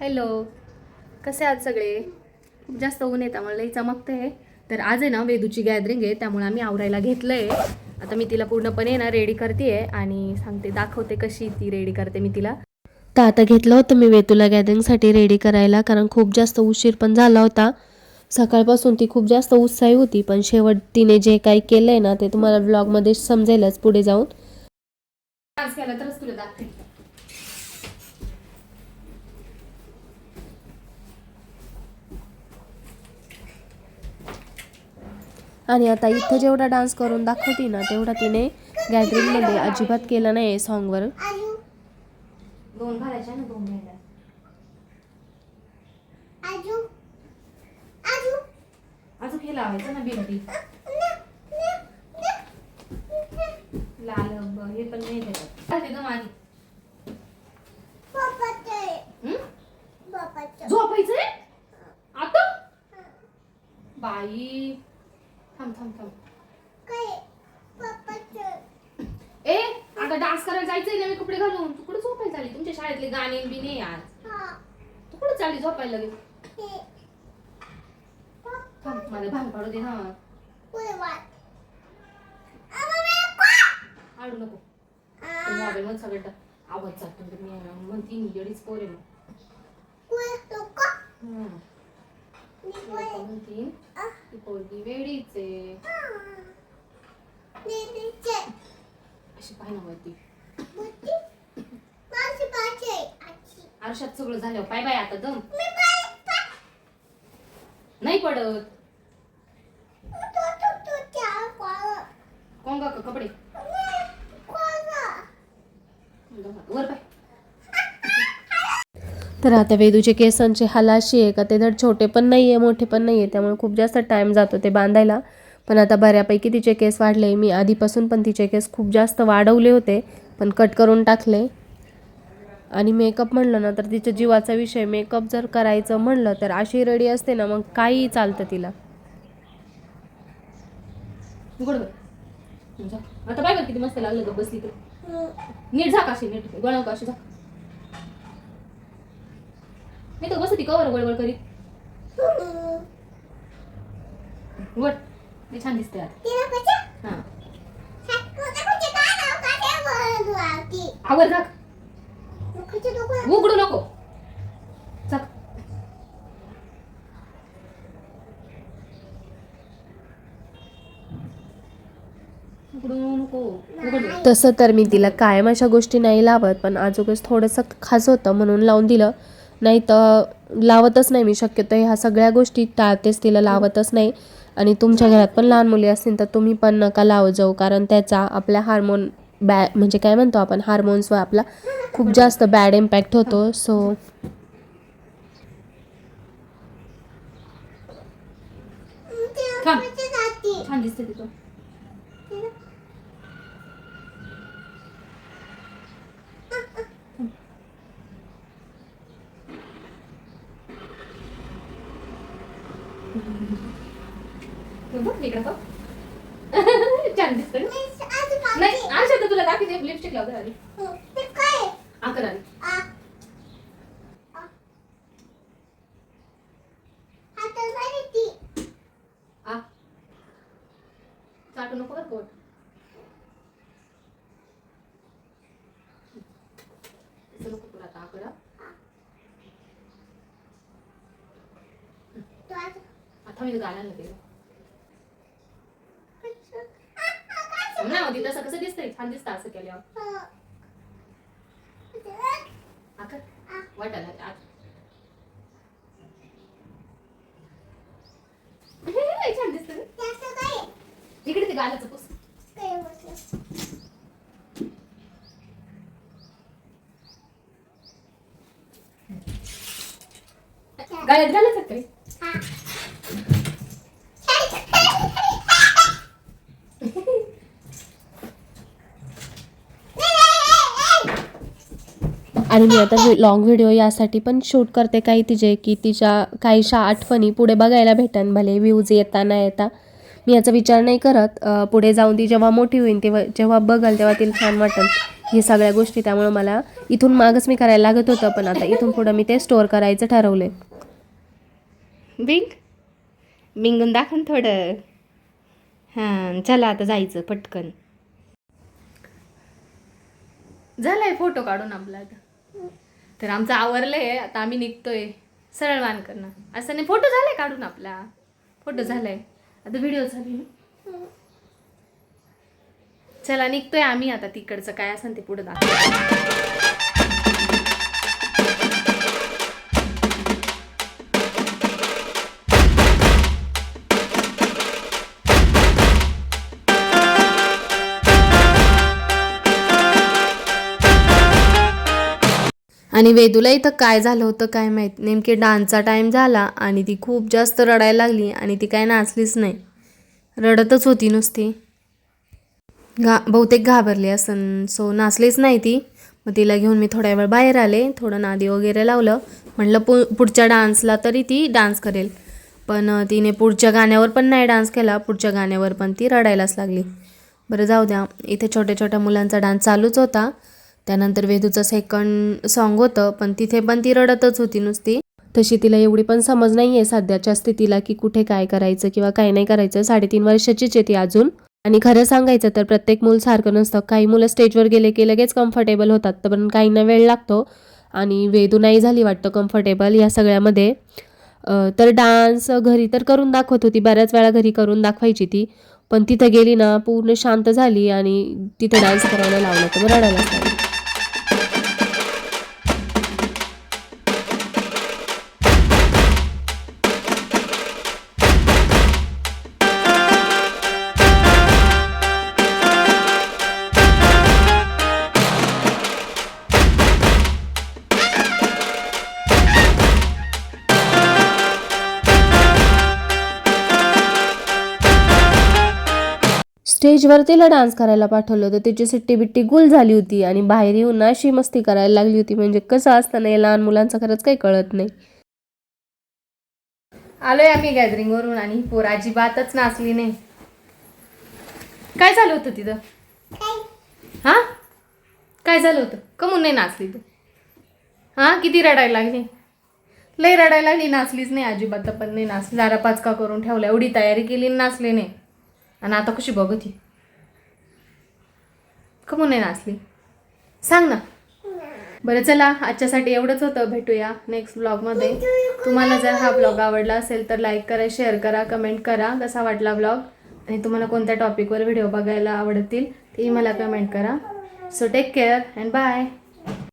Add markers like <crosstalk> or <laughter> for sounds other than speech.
Hello कसे आहात सगळे? खूप जास्त ऊन येत त्यामुळे लई चमकते तर आज आहे ना वेदूची गॅदरिंग आहे त्यामुळे आम्ही आवरायला घेतलं आहे आता मी तिला पूर्णपणे ना रेडी करते आणि सांगते दाखवते कशी ती रेडी करते मी तिला. तर आता घेतलं होतं मी वेदूला गॅदरिंगसाठी रेडी करायला कारण खूप जास्त उशीर पण झाला होता. सकाळपासून ती खूप जास्त उत्साही होती पण शेवट तिने जे काही केलं आहे ना ते तुम्हाला ब्लॉगमध्ये समजेलच पुढे जाऊन. आज केला तरच तुला दाखते आणि आता इथं जेवढा डान्स करून दाखवते ना तेवढा तिने गॅदरिंगमध्ये अजिबात केला नाही सॉन्गवर दोन घालायच्या ना दोन घ्यायला. अजून हे लावायचं ना बिंदी लाल ब- हे पण नाही त्याच्यात हं? आता? बाई. थांब थांब थांब. ए आता डान्स करायला जायचंय नवे कपडे घालून. तू कुठे झोपायला चालली? तुमच्या शाळेतले गाणे बी नाही आज. तू कुठे चालली झोपायला लगेच? थांब मला भांग पाडू दे हा. आडू नको. मोबाईल मध्ये सगळं आवाज जातो तर मी म्हणते मी येडीच पोर मग. लोकं म्हणतील ती पोरगी वेडीच आहे. अशी पाहिजे वरती. आरशात सगळं झालं पाय बाय आता दम. नाही पडत. कोण? का कपडे? वर पाय. तर आता वेदूचे केसांचे हाल अशी आहे का? ते तर छोटे पण नाही आहे मोठे पण नाही आहे त्यामुळे खूप जास्त टाईम जातो ते बांधायला. पण आता बऱ्यापैकी तिचे केस वाढले. मी आधीपासून पण तिचे केस खूप जास्त वाढवले होते पण कट करून टाकले. आणि मेकअप म्हणलं ना तर तिच्या जीवाचा विषय मेकअप जर करायचं म्हणलं तर अशी रेडी असते ना मग काहीही चालतं तिला. आता किती मस्त लागलं ग बसली तर. नीट झाक अशी नीट. गळव का अशी झाक. नाही तर बसती कवर वळवळ करीत. वट ते छान दिसते आता. हा. आवर झाक उघडू नको. उघड तसं तर मी तिला कायम अशा गोष्टी नाही लावत पण आजोगच थोडंसं खास होतं म्हणून लावून दिलं. नाही तर लावतच नाही मी शक्यतो ह्या सगळ्या गोष्टी टाळतेच तिला लावतच नाही आणि तुमच्या घरात पण लहान मुली असतील तर तुम्ही पण नका लावत जाऊ कारण त्याचा आपल्या हार्मोन बॅ म्हणजे काय म्हणतो आपण हार्मोन्सवर आपला खूप जास्त बॅड इम्पॅक्ट होतो सो छान दिसते तिथं <laughs> छान दिसतं नाही आरशात तुला दाखवते. लिपस्टिक लाव आधी आकर आधी आ चाटू नको बरं पोट असं नको तुला आता आकरा आता मी गाण्याला ते ना तसं कसं दिसतंय? छान दिसतं असं केल्यावर. आकर वाटायला आत. छान दिसतं इकडे ते गालाचं पुस. गाळ्यात घालायचं काही? आणि मी आता लॉंग व्हिडिओ यासाठी पण शूट करते काही तिचे की तिच्या काहीशा आठवणी पुढे बघायला भेटन भले व्ह्यूज येता न येता. मी याचा विचार नाही करत. पुढे जाऊन ती जेव्हा मोठी होईल तेव्हा जेव्हा बघल तेव्हा तिला छान वाटेल हे सगळ्या गोष्टी त्यामुळे मला इथून मागच मी करायला लागत होतं पण आता इथून पुढं मी ते स्टोअर करायचं ठरवलंय. बिंग बिंगून दाखव थोडं. हां चला आता जायचं पटकन. झालाय फोटो काढून आपला आता. तर आमचं आवरलं आहे आता आम्ही निघतोय सरळ वान करणं असं नाही फोटो झालाय काढून आपला. फोटो झालाय. आता व्हिडिओ झाली ना चला निघतोय आम्ही आता तिकडचं. काय असेल ते पुढे दाखव. आणि वेदूला इथं काय झालं होतं काय माहीत? नेमके डान्सचा टाईम झाला आणि ती खूप जास्त रडायला लागली आणि ती काय नाचलीच नाही. रडतच होती नुसती. घा बहुतेक घाबरली असन. सो नाचलीच नाही ती. मग तिला घेऊन मी थोड्या वेळ बाहेर आले. थोडं नादी वगैरे लावलं. म्हणलं पु पुढच्या डान्सला तरी ती डान्स करेल. पण तिने पुढच्या गाण्यावर पण नाही डान्स केला. पुढच्या गाण्यावर पण ती रडायलाच लागली. बरं जाऊ द्या. इथे छोट्या छोट्या मुलांचा डान्स चालूच होता. त्यानंतर वेदूचं सेकंड सॉन्ग होतं पण तिथे पण ती रडतच होती नुसती. तशी तिला एवढी पण समज नाही आहे सध्याच्या स्थितीला की कुठे काय करायचं किंवा काय नाही करायचं. साडेतीन वर्षाचीच आहे ती अजून. आणि खरं सांगायचं तर प्रत्येक मूल सारखं नसतं. काही मुलं स्टेजवर गेले की लगेच कम्फर्टेबल होतात तर पण काहींना वेळ लागतो. आणि वेदू नाही झाली वाटतं कम्फर्टेबल या सगळ्यामध्ये. तर डान्स घरी तर करून दाखवत होती बऱ्याच वेळा घरी करून दाखवायची ती. पण तिथं गेली ना पूर्ण शांत झाली आणि तिथं डान्स करायला लावलं तर रडायला रडायलाच स्टेजवर तिला डान्स करायला पाठवलं होतं. तिची सिट्टी बिट्टी गुल झाली होती आणि बाहेर येऊन अशी मस्ती करायला लागली होती. म्हणजे कसं असताना या लहान मुलांचं खरंच काही कळत नाही. आलोय आम्ही गॅदरिंग वरून आणि पोर अजिबातच नाचली नाही. काय झालं होतं तिथं? हा? काय झालं होतं? कमून नाही नाचली तू. हा? किती रडायला लागली? लय रडायला लागली नाचलीच नाही अजिबात. पण नाही नाचली दारा पाचका करून ठेवला एवढी तयारी केली नाचली नाही. आणि आता कशी बघत ही कमून नाही नाचली सांग ना. बरं चला आजच्यासाठी एवढंच होतं. भेटूया नेक्स्ट ब्लॉगमध्ये तुम्हाला जर हा ब्लॉग आवडला असेल तर लाईक करा शेअर करा कमेंट करा. कसा वाटला ब्लॉग आणि तुम्हाला कोणत्या टॉपिकवर व्हिडिओ बघायला आवडतील तेही मला कमेंट करा. So take care and bye